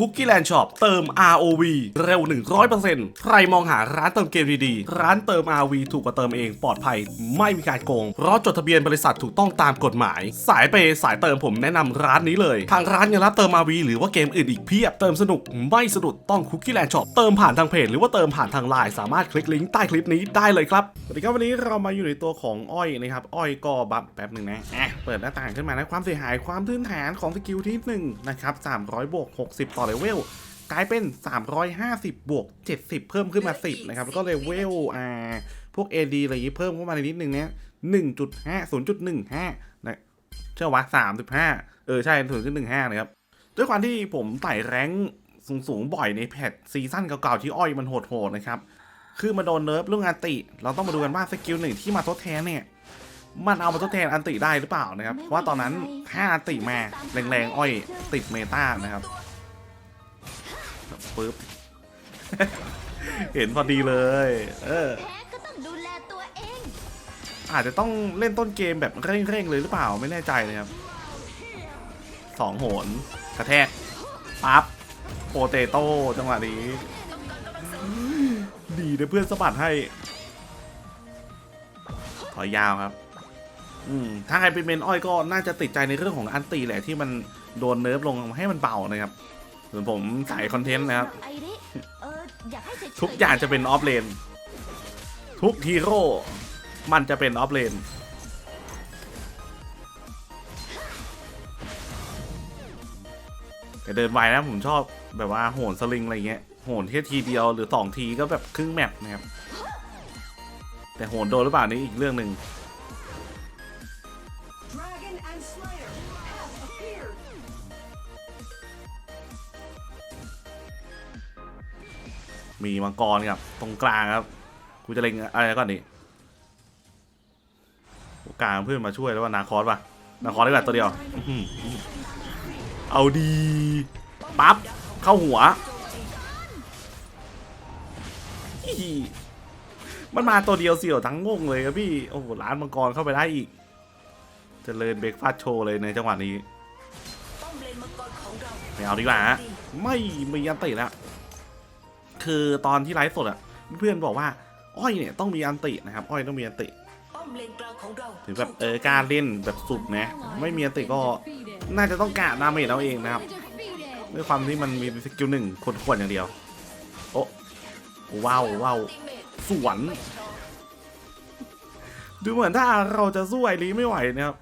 Cookie Land Shop เติม ROV เร็ว 100%ใครมองหาร้านเติมเกมดีๆ ร้านเติม ROV ถูกกว่าเติมเองปลอดภัย ไม่มีการโกง เพราะจดทะเบียนบริษัทถูกต้องตามกฎหมาย สายเปสายเติมผมแนะนำร้านนี้เลย ทางร้านยังรับเติม ROV หรือว่าเกมอื่นอีกเพียบ เติมสนุกไม่สะดุดต้อง Cookie Land Shop เติมผ่านทางเพจหรือว่าเติมผ่านทางไลน์สามารถคลิกลิงก์ใต้คลิปนี้ได้เลยครับสวัสดีครับวันนี้เรามาอยู่ในตัวของอ้อยนะครับอ้อยก็บัฟแป๊บหนึ่งนะอะเปิดหน้าต่างขึ้นมานะความเสียหายความพื้นฐานของสกิลที่หนึ่งนะครับ300บวก60ต่อเลเวลกลายเป็น 350 บวก 70 เพิ่มขึ้นมา 10 นะครับ แล้วก็เลเวลอ่าพวก AD อะไรอย่างนี้เพิ่มเข้ามาในนิดนึงเนี้ย1.5 0.15นะเชื่อวะ35 เออ ใช่0.15 นะครับ ด้วยความที่ผมไต่แรงค์สูง ๆ บ่อยในแพทซีซั่นเก่า ๆ ที่อ้อยมันโหด ๆ นะครับ คือมาโดนเนิร์ฟเรื่องอันติ เราต้องมาดูกันว่าสกิลหนึ่งที่มาทดแทนเนี่ย มันเอามาทดแทนอันติได้หรือเปล่านะครับ เพราะว่าตอนนั้นถ้าอันติมาแรงๆอ้อยติดเมตานะครับ ปึ๊บ เห็นพอดีเลย เออ แพ้ก็ต้องดูแลตัวเอง อาจจะต้องเล่นต้นเกมแบบเร่งๆเลยหรือเปล่าไม่แน่ใจเลยครับสองโหนกระแทกปั๊บโปเตโต้จังหวะนี้ ดีนะเพื่อนสะบัดให้ ถอยยาวครับ อืมถ้าใครเป็นเมนอ้อยก็น่าจะติดใจในเรื่องของอันตีแหละที่มันโดนเนิร์ฟลงให้มันเบานะครับ ส่วนผมสายคอนเทนต์นะครับไอริเอออยากให้เฉยๆทุกอย่างจะเป็นออฟเลน ทุกฮีโร่มันจะเป็นออฟเลนแต่เดินไวนะผมชอบแบบว่าโหนสลิงอะไรเงี้ยโหนแค่ทีเดียวหรือสองทีก็แบบครึ่งแมปนะครับ แต่โหนโดนหรือเปล่านี่อีกเรื่องหนึ่ง มีมังกรครับตรงกลางครับกูจะเล็งอะไรก่อนดิกลางเพื่อนมาช่วยแล้วว่านาคอสป่ะนาคอสได้แบบตัวเดียว เอาดีปั๊บเข้าหัว มันมาตัวเดียวเสี่ยวทั้งงงเลยครับพี่ โอ้โหร้านมังกรเข้าไปได้อีกเจริญเบรกฟาสโชว์เลยในจังหวะนี้ไม่เอาดีกว่าฮะไม่มีอันติแล้ว คือตอนที่ไลฟ์สดอะเพื่อนบอกว่าอ้อยเนี่ยต้องมีอันตินะครับ อ้อยต้องมีอันติป้อมเลนกลางของเราถึงแบบเออกล้ารเล่นแบบสุดนะ ไม่มีอันติก็น่าจะต้องกะดาเมจเอาเองนะครับ ด้วยความที่มันมีสกิลหนึ่งคนขวนอย่างเดียว โอ้ว้าวว้าวสวน ดูเหมือนถ้าเราจะสู้ไอรีไม่ไหวนะครับ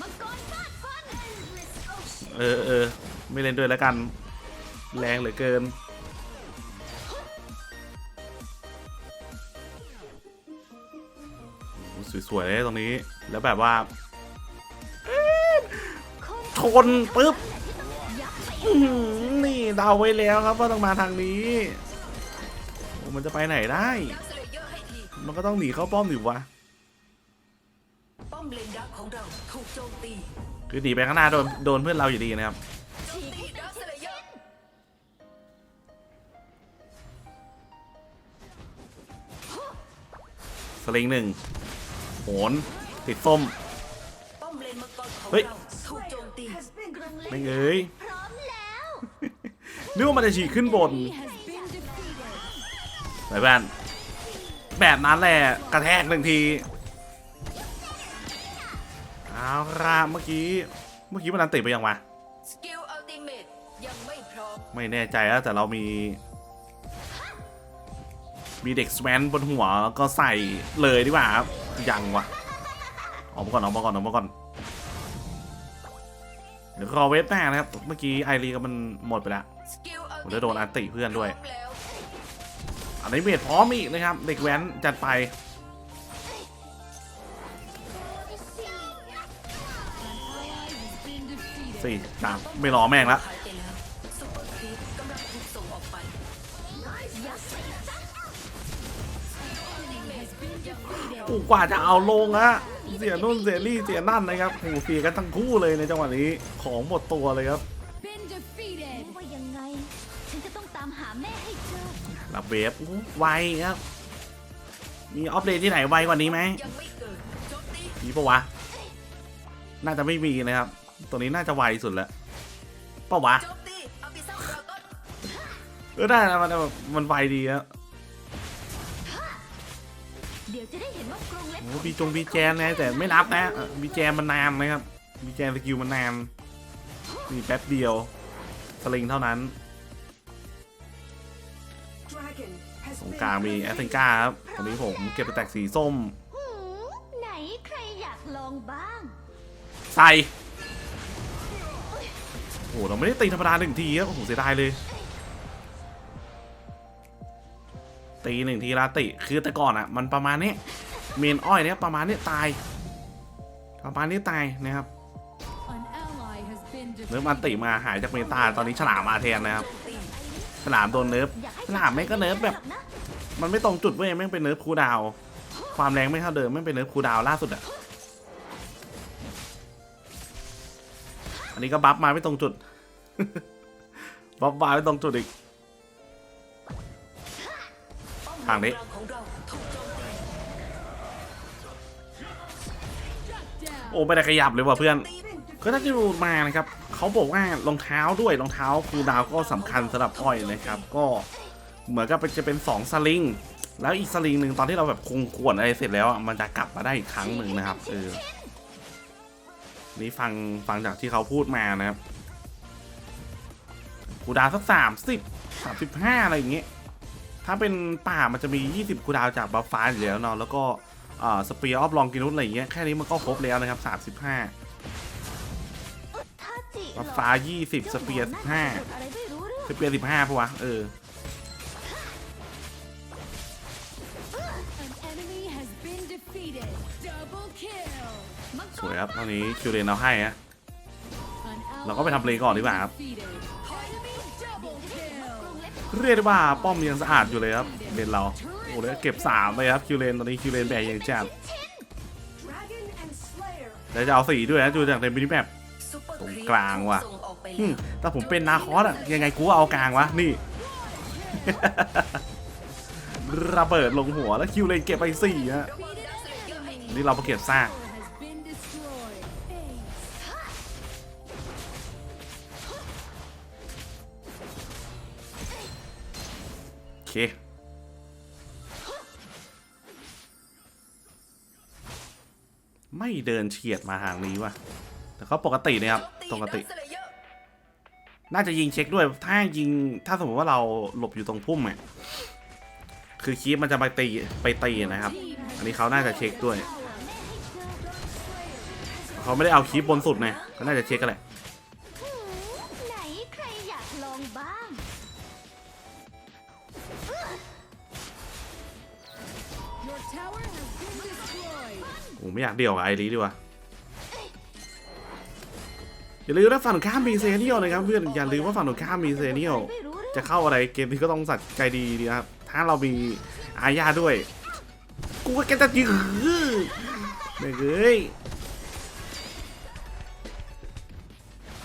มังกรฟาดฟันเออเออไม่เล่นด้วยแล้วกัน แรงเหลือเกิน สวยๆเลยตรงนี้ แล้วแบบว่าชนปุ๊บอื้อหือนี่เดาไว้แล้วครับว่าต้องมาทางนี้โอ้มันจะไปไหนได้ดักสเลเยอร์ให้ทีมันก็ต้องหนีเข้าป้อมดิวะป้อมเลนดักของเราถูกโจมตีคือหนีไปข้างหน้าโดนโดนเพื่อนเราอยู่ดีนะครับ สลิงหนึ่งโหนติดส้มป้อมเลนมังกรของเฮ้ยเราถูกโจมตีไม่เอ้ยพร้อมแล้วนึกว่ามันจะฉีกขึ้นบนไปบ้านแบบนั้นแหละกระแทกหนึ่งทีเอาละเมื่อกี้เมื่อกี้มันอันติดไปยังวะสกิลอัลติเมตยังไม่พร้อมไม่แน่ใจแล้วแต่เรามี มีเด็กสแวนบนหัวแล้วก็ใส่เลยดีกว่าครับยังวะออกมาก่อนออกมาก่อนออกมาก่อนเดี๋ยวรอเวฟหน้านะครับ เมื่อกี้ไอรีก็มันหมดไปแล้วผมจะโดนอันติเพื่อนด้วย อันนี้เมดพร้อมอีกนะครับ เด็กแว้นจัดไป สี่สามไม่รอแม่งละหายไปแล้ว กูกว่าจะเอาลงอะเสียนุ่นเสียรี่เสียนั่นนะครับโอ้โหเสียกันทั้งคู่เลยในจังหวะนี้ของหมดตัวเลยครับว่ายังไงฉันจะต้องตามหาแม่ให้เจอรับเวฟโอ้โหไวครับ มีออฟเลนที่ไหนไวกว่านี้ไหมยังไม่เกิดโจมตีมีปะวะ น่าจะไม่มีนะครับ ตัวนี้น่าจะไวสุดแล้วปะวะโจมตีอาบิซัมดราก้อนเออได้นะมันแบบมันไวดีอะ เดี๋ยวจะได้เห็นว่ากรงเล็บโอ้บีจงบีแจนนะแต่ไม่นับนะเออบีแจนมันนานนะครับบีแจนสกิลมันนานมีแป๊บเดียวสลิงเท่านั้นตรงกลางมีแอสเซนกาครับตอนนี้ผมเก็บไปแตกสีส้มหืมไหนใครอยากลองบ้างใส่โอ้โหเราไม่ได้ตีธรรมดาหนึ่งทีครับโอ้โหเสียดายเลย ตีหนึ่งทีละติ คือแต่ก่อนอะ มันประมาณนี้เมนอ้อยเนี่ยประมาณนี้ตาย ประมาณนี้ตายนะครับเนิร์ฟอันติมาหายจากเมตาตอนนี้ฉลามมาแทนนะครับฉลามโดนเนิร์ฟฉลามไม่ก็เนิร์ฟแบบ มันไม่ตรงจุดเว้ยแม่งเป็นเนิร์ฟคูดาว ความแรงไม่เท่าเดิมแม่งเป็นเนิร์ฟคูดาวล่าสุดอะอันนี้ก็บัฟมาไม่ตรงจุดบัฟมาไม่ตรงจุดอีก ทางนี้โอ้ไม่ได้ขยับเลยว่ะเพื่อนก็ถ้าจะดูมานะครับเขาบอกว่ารองเท้าด้วยรองเท้าคูดาวก็สำคัญสำหรับอ้อยนะครับ ก็เหมือนกับจะเป็น 2 สลิง แล้วอีกสลิงหนึ่งตอนที่เราแบบคงขวนอะไรเสร็จแล้วมันจะกลับมาได้อีกครั้งหนึ่งนะครับเออนี่ฟังฟังจากที่เขาพูดมานะครับคูดาวสักสามสิบสามสิบห้าอะไรอย่างเงี้ย ถ้าเป็นป่ามันจะมี 20 คูดาวจากบัฟฟ้าอยู่แล้วเนาะแล้วก็สเปียร์ออฟลองกินุสอะไรเงี้ยแค่นี้มันก็ครบแล้วนะครับ 35บัฟฟ้า 20 สเปียร์15สเปียร์15ปะวะเออสวยครับตอนนี้คิวเรนเอาให้ฮะเราก็ไปทำเลก่อนดีกว่าครับ เรียกได้ว่าป้อมยังสะอาดอยู่เลยครับเลนเราโอ้แล้วเก็บ3เลยครับคิวเรนตอนนี้คิวเรนแบกอย่างจัดแล้วจะเอาสีด้วยนะดูจากในมินิแมปซุปเปอร์ตรงครีปกลางว่ะส่งออกไปอืมแล้วแต่ผมเป็นนาคอสอะยังไงกูก็เอากลางวะนี่ระเบิดลงหัวแล้วคิวเรนเก็บไปสี่ฮะนี่เราไปเก็บซาก เคไม่เดินเฉียดมาทางนี้ว่ะ แต่เขาปกตินะครับ ปกติดักสเลเยอร์น่าจะยิงเช็คด้วย ถ้ายิง ถ้าสมมติว่าเราหลบอยู่ตรงพุ่มอะคือคีปมันจะไปตี ไปตีนะครับ อันนี้เขาน่าจะเช็คด้วย เขาไม่ได้เอาคีปบนสุดไงเขาน่าจะเช็คกันแหละ destroyed. โอ้ไม่อยากเดี่ยวกับไอรีดีกว่าอย่าลืมว่าฝั่งตรงข้ามมีเซเนียลนะครับเพื่อนอย่าลืมว่าฝั่งตรงข้ามมีเซเนียลไม่รู้เรื่อจะเข้าอะไรเกมนี้ก็ต้องสัตว์ใจดีดีนะครับถ้าเรามีอาญาด้วย กูก็แกจะยื้อไม่เอ้ย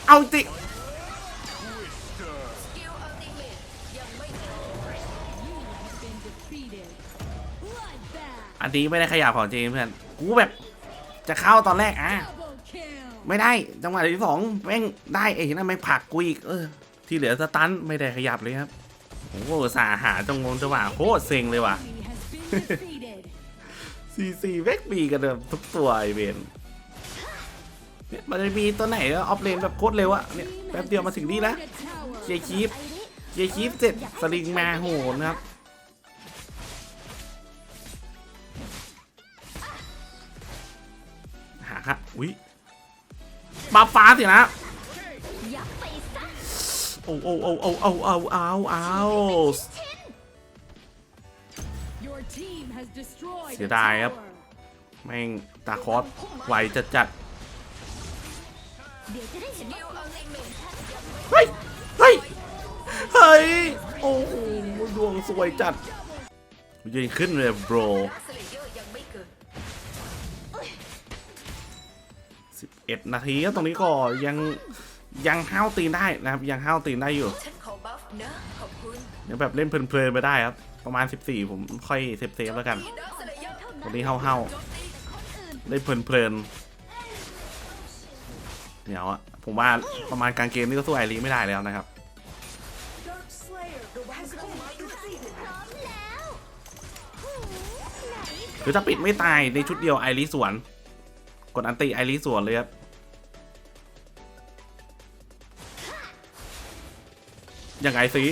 เอาติอันนี้ไม่ได้ขยับของจริงเพื่อน กูแบบจะเข้าตอนแรกอะไม่ได้จังหวะที่สองแม่งได้ไอ้นั่นแม่งผักกูอีกเออ ที่เหลือสตันไม่ได้ขยับเลยครับโอ้โหสาหาจังงจังหวะโคตรเซ็งเลยว่ะซีซีแม็กมีกันแบบทุกตัวไอเวนเนี่ยมันจะมีตัวไหนออฟเลนแบบโคตรเร็วอะเนี่ยแป๊บเดียวมาถึงนี่แล้วเชียร์คีฟเชียร์คีฟเสร็จสลิงมาโหนครับ อุ้ยมาฟ้าสินะอยากไปซะโอ้โอ้โอ้โอ้โอ้โอ้โอ้โอ้ Your team has destroyed เสี a ยดายครับ tower. แม่งตาคอสไวจัดจัดเดี๋ยวจะได้เห็นสกิลอัลติเมทๆเฮ้ย เฮ้ย เฮ้ย โอ้โหดวงสวยจัดยืนขึ้นเลยโบร 11 นาทีก็ตรงนี้ก็ยังยังห้าวตีนได้นะครับ ยังห้าวตีนได้อยู่ฉันขอบัฟนะขอบคุณยังแบบเล่นเพลินๆไปได้ครับ ประมาณ 14 ผมค่อยเซฟเซฟๆแล้วกันดักสเลเยอร์วันนี้ห้าวๆเล่นเพลินๆเดี๋ยวอะผมว่าประมาณกลางเกมนี่ก็สู้ไอรีไม่ได้แล้วนะครับ Dark Slayer has been defeated. พร้อมแล้วหูไหนหรือถ้าปิดไม่ตายในชุดเดียวไอรีสวน กดอันติไอรีสวนเลยครับ ยังไงสิ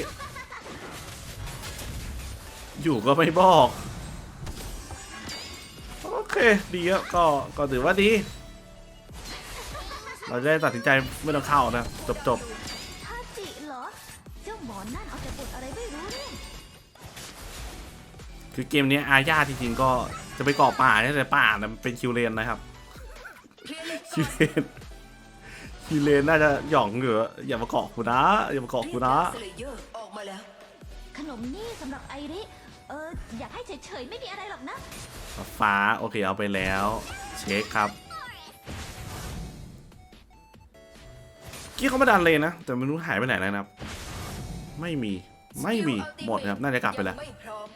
อยู่ก็ไม่บอก โอเคดีครับก็ก็ถือว่าดี เราจะได้ตัดสินใจไม่ต้องเข้านะ จบจบทาจิเหรอ เจ้าหมอนั่นเอาแต่บทอะไรไม่รู้เนี่ย คือเกมนี้อาญาจริงๆก็จะไปเกาะป่าเนี่ยแต่ป่านะมันเป็นคิวเลนนะครับ คิวเลน คิวเลนน่าจะหย่องเหรออย่ามาเกาะกูนะ อย่ามาเกาะกูนะสเลเยอร์ออกมาแล้ว ขนมนี่สำหรับไอริเอออยากให้เฉยๆไม่มีอะไรหรอกนะ ฟ้าโอเคเอาไปแล้ว เช็คครับกี้เขาไม่ดันเลยนะ แต่ไม่รู้หายไปไหนแล้วนะครับ ไม่มีไม่มีหมดนะครับน่าจะกลับไปแล้ว ยังไม่พร้อม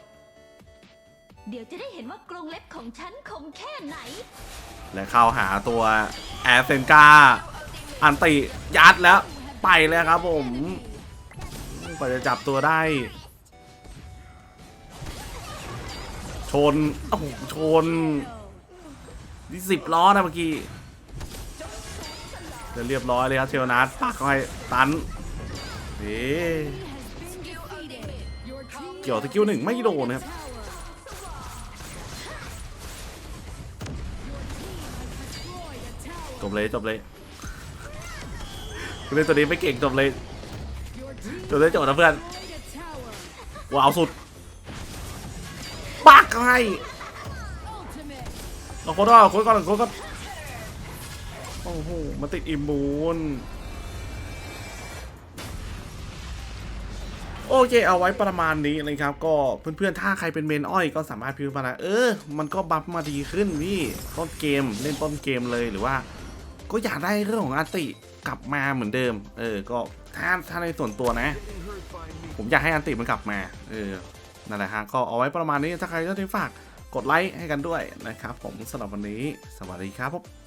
เดี๋ยวจะได้เห็นว่ากรงเล็บของฉันคมแค่ไหน และเข้าหาตัวแอสเซนกาอั อันติยัดแล้วไปเลยครับผมกว่าจะจับตัวได้ ชนโอ้โหชนนี่สิบล้อนะเมื่อกี้จะเรียบร้อยเลยครับเทวนาทปักเข้าให้ตันเอ๊ะ Your team เกี่ยวสกิลหนึ่งไม่โดนะครับจบเลยจบเลย เล่นตัวนี้ไม่เก่งจบเลยจบเลยจบนะเพื่อนว้าวสุดปักเข้าให้เอาโค้ดก่อนโค้ดก่อนโค้ดก่อนโอ้โหมาติดอิมมูนโอเคเอาไว้ประมาณนี้นะครับ ก็เพื่อนๆ ถ้าใครเป็นเมนอ้อยก็สามารถพิมพ์มานะเออ มันก็บัฟมาดีขึ้นพี่ต้นเกมเล่นต้นเกมเลยหรือว่า ก็อยากได้เรื่องของอาติกลับมาเหมือนเดิม เออ ก็ถ้าถ้าในส่วนตัวนะ ผมอยากให้อันติมันกลับมา เออ นั่นแหละฮะ ก็เอาไว้ประมาณนี้ ถ้าใครก็ได้ฝากกดไลค์ให้กันด้วยนะครับ ผมสำหรับวันนี้ สวัสดีครับผม